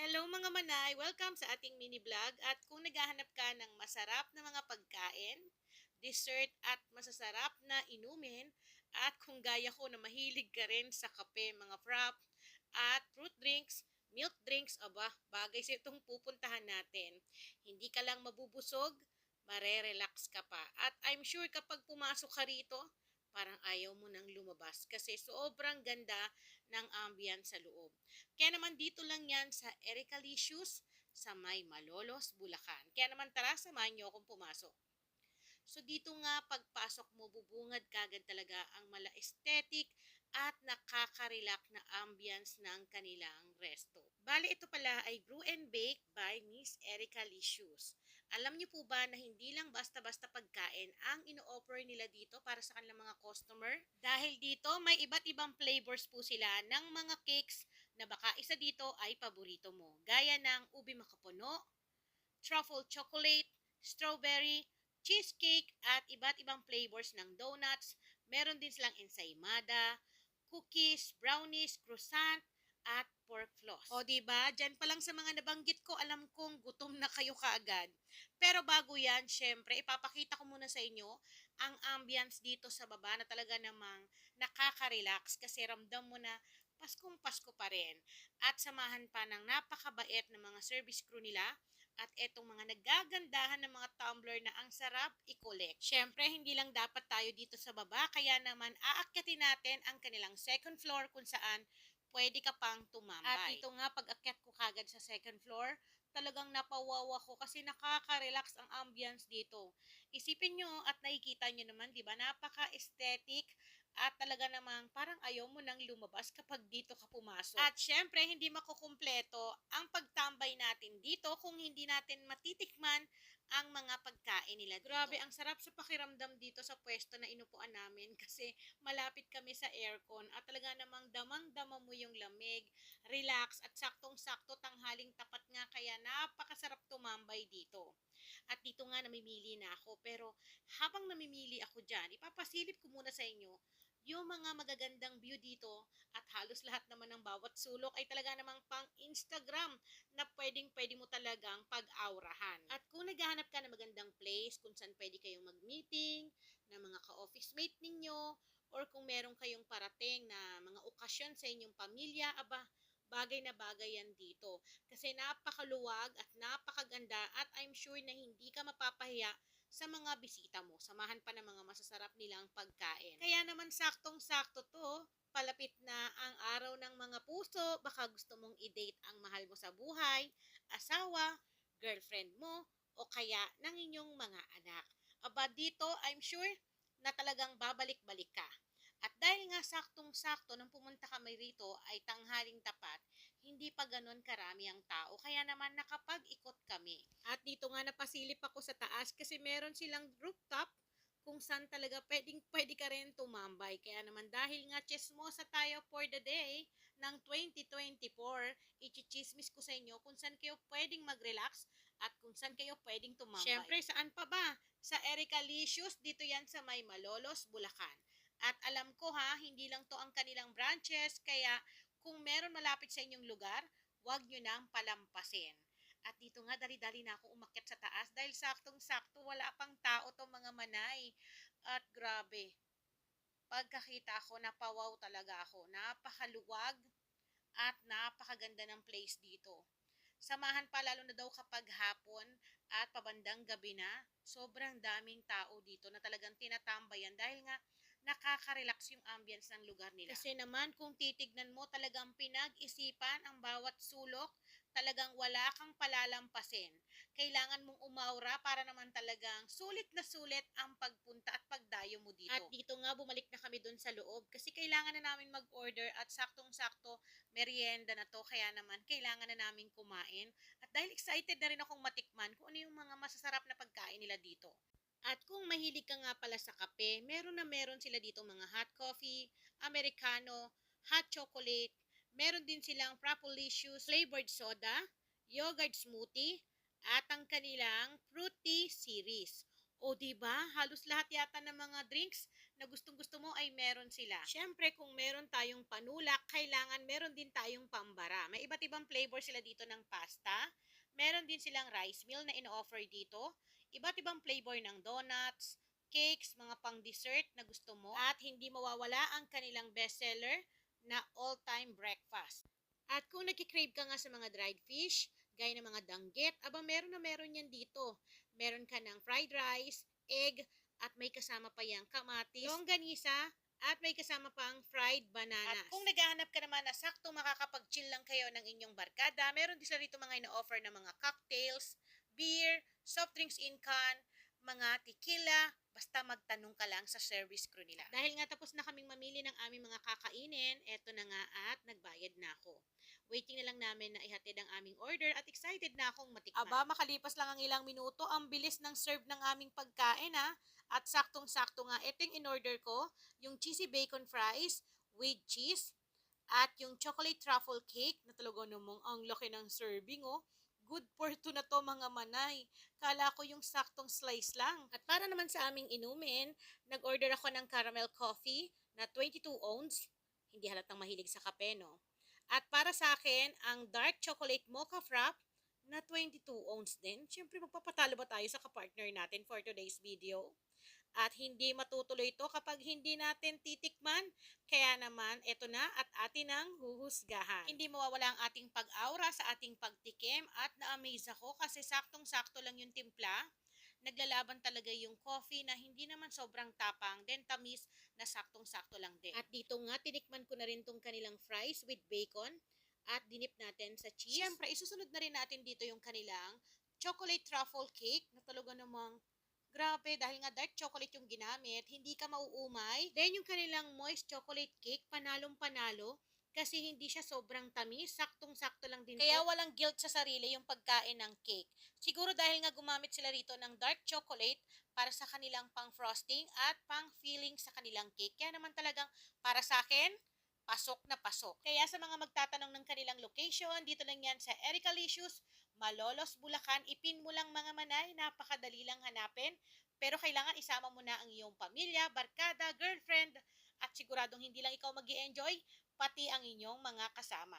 Hello mga manay! Welcome sa ating mini vlog at kung naghahanap ka ng masarap na mga pagkain, dessert at masasarap na inumin at kung gaya ko na mahilig ka rin sa kape, mga frap at fruit drinks, milk drinks, aba, bagay sa itong pupuntahan natin. Hindi ka lang mabubusog, marerelax ka pa. At I'm sure kapag pumasok ka rito, parang ayaw mo nang lumabas kasi sobrang ganda ng ambience sa loob. Kaya naman dito lang yan sa Erica Licious sa may Malolos, Bulacan. Kaya naman tara, samahan niyo akong pumasok. So dito nga pagpasok mo, bubungad kagad talaga ang mala aesthetic at nakaka-relax na ambience ng kanilang resto. Bali ito pala ay Brew and Bake by Miss Erica Licious. Alam niyo po ba na hindi lang basta-basta pagkain ang ino-offer nila dito para sa kanilang mga customer? Dahil dito may iba't ibang flavors po sila ng mga cakes na baka isa dito ay paborito mo. Gaya ng ubi makapuno, truffle chocolate, strawberry, cheesecake at iba't ibang flavors ng donuts. Meron din silang ensaymada, cookies, brownies, croissant, at pork floss. O di ba? Diyan pa lang sa mga nabanggit ko, alam kong gutom na kayo kaagad. Pero bago 'yan, syempre ipapakita ko muna sa inyo ang ambience dito sa baba na talaga namang nakaka-relax kasi ramdam mo na Paskong Pasko pa rin. At samahan pa ng napakabait na mga service crew nila at etong mga nagagandahan ng mga tumbler na ang sarap i-collect. Syempre, hindi lang dapat tayo dito sa baba, kaya naman aakyatin natin ang kanilang second floor kung saan pwede ka pang tumambay. At ito nga, pag akyat ko kagad sa second floor, talagang napawawa ko kasi nakaka-relax ang ambience dito. Isipin nyo at nakikita nyo naman, di ba, napaka-aesthetic at talaga namang parang ayaw mo nang lumabas kapag dito ka pumasok. At syempre, hindi makukumpleto ang pagtambay natin dito kung hindi natin matitikman ang mga pagkain nila dito. Grabe, ang sarap sa pakiramdam dito sa pwesto na inupuan namin kasi malapit kami sa aircon at talaga namang damang-dama mo yung lamig, relax at saktong-sakto tanghaling tapat nga kaya napakasarap tumambay dito. At dito nga namimili na ako pero habang namimili ako dyan, ipapasilip ko muna sa inyo yung mga magagandang view dito at halos lahat naman ng bawat sulok ay talaga namang pang Instagram na pwedeng pwede mo talagang pag-aurahan. At kung naghahanap ka ng magandang place kung saan pwede kayong mag-meeting, na mga ka-office mate ninyo, or kung meron kayong parating na mga okasyon sa inyong pamilya, aba, bagay na bagay yan dito. Kasi napakaluwag at napakaganda at I'm sure na hindi ka mapapahiya sa mga bisita mo. Samahan pa ng mga masasarap nilang pagkain. Kaya naman saktong-sakto to, palapit na ang araw ng mga puso, baka gusto mong i-date ang mahal mo sa buhay, asawa, girlfriend mo, o kaya ng inyong mga anak. Aba dito, I'm sure na talagang babalik-balik ka. At dahil nga saktong-sakto nang pumunta kami rito ay tanghaling tapat, hindi pa ganon karami ang tao. Kaya naman nakapag-ikot kami. At dito nga napasilip ako sa taas kasi meron silang rooftop kung saan talaga pwedeng pwede ka rin tumambay. Kaya naman dahil nga chismosa tayo for the day ng 2024, ichichismis ko sa inyo kung saan kayo pwedeng mag-relax at kung saan kayo pwedeng tumambay. Siyempre, saan pa ba? Sa Erica Licious, dito yan sa may Malolos, Bulacan. At alam ko ha, hindi lang to ang kanilang branches, kaya kung meron malapit sa inyong lugar, huwag nyo nang palampasin. At dito nga, dali-dali na ako umakyat sa taas dahil saktong-sakto, wala pang tao to mga manay. At grabe, pagkakita ko, napawaw talaga ako. Napakaluwag at napakaganda ng place dito. Samahan pa lalo na daw kapag hapon at pabandang gabi na, sobrang daming tao dito na talagang tinatambayan dahil nga nakaka-relax yung ambience ng lugar nila. Kasi naman kung titignan mo talagang pinag-isipan ang bawat sulok, talagang wala kang palalampasin. Kailangan mong umaura para naman talagang sulit na sulit ang pagpunta at pagdayo mo dito. At dito nga bumalik na kami dun sa loob kasi kailangan na namin mag-order at saktong-sakto merienda na to kaya naman kailangan na namin kumain. At dahil excited na rin akong matikman kung ano yung mga masasarap na pagkain nila dito. At kung mahilig ka nga pala sa kape, meron na meron sila dito mga hot coffee, americano, hot chocolate, meron din silang Propolicious flavored soda, yogurt smoothie, at ang kanilang fruity series. O di ba halos lahat yata ng mga drinks na gustong gusto mo ay meron sila. Siyempre, kung meron tayong panulak, kailangan meron din tayong pambara. May iba't ibang flavor sila dito ng pasta. Meron din silang rice meal na ino-offer dito. Iba't ibang flavor ng donuts, cakes, mga pang dessert na gusto mo. At hindi mawawala ang kanilang bestseller na all-time breakfast. At kung nagkikrave ka nga sa mga dried fish, gaya ng mga danggit, aba meron na meron yan dito. Meron ka ng fried rice, egg, at may kasama pa yung kamatis, longganisa, at may kasama pang fried bananas. At kung naghahanap ka naman na sakto makakapag-chill lang kayo ng inyong barkada, meron din sila dito mga ino-offer na mga cocktails, beer, soft drinks in can, mga tequila, basta magtanong ka lang sa service crew nila. Dahil nga tapos na kaming mamili ng aming mga kakainin, eto na nga at nagbayad na ako. Waiting na lang namin na ihatid ang aming order at excited na akong matikman. Aba, makalipas lang ang ilang minuto, ang bilis ng serve ng aming pagkain ha. At saktong-sakto nga, ito yung in-order ko, yung cheesy bacon fries with cheese at yung chocolate truffle cake na talaga namang ang laki ng serving oh. Good for na to mga manay. Kala ko yung saktong slice lang. At para naman sa aming inumin, nag-order ako ng caramel coffee na 22 ounce. Hindi halatang mahilig sa kape, no? At para sa akin, ang dark chocolate mocha frap na 22 ounce din. Siyempre, magpapatalo ba tayo sa kapartner natin for today's video? At hindi matutuloy ito kapag hindi natin titikman. Kaya naman, ito na at atin ang huhusgahan. Hindi mawawala ang ating pag-aura sa ating pagtikim at na-amaze ako kasi saktong-sakto lang yung timpla. Naglalaban talaga yung coffee na hindi naman sobrang tapang, then tamis na saktong-sakto lang din. At dito nga, tinikman ko na rin tong kanilang fries with bacon at dinip natin sa cheese. Siyempre, isusunod na rin natin dito yung kanilang chocolate truffle cake na talaga namang Grabe, dahil nga dark chocolate yung ginamit, hindi ka mauumay. Then yung kanilang moist chocolate cake, panalong panalo. Kasi hindi siya sobrang tamis, saktong-sakto lang din Kaya po. walang guilt sa sarili yung pagkain ng cake. Siguro dahil nga gumamit sila rito ng dark chocolate para sa kanilang pang frosting at pang filling sa kanilang cake. Kaya naman talagang para sa akin, pasok na pasok. Kaya sa mga magtatanong ng kanilang location, dito lang yan sa Erica Licious, Malolos, Bulacan, ipin mo lang mga manay, napakadali lang hanapin. Pero kailangan isama mo na ang iyong pamilya, barkada, girlfriend, at siguradong hindi lang ikaw mag enjoy pati ang inyong mga kasama.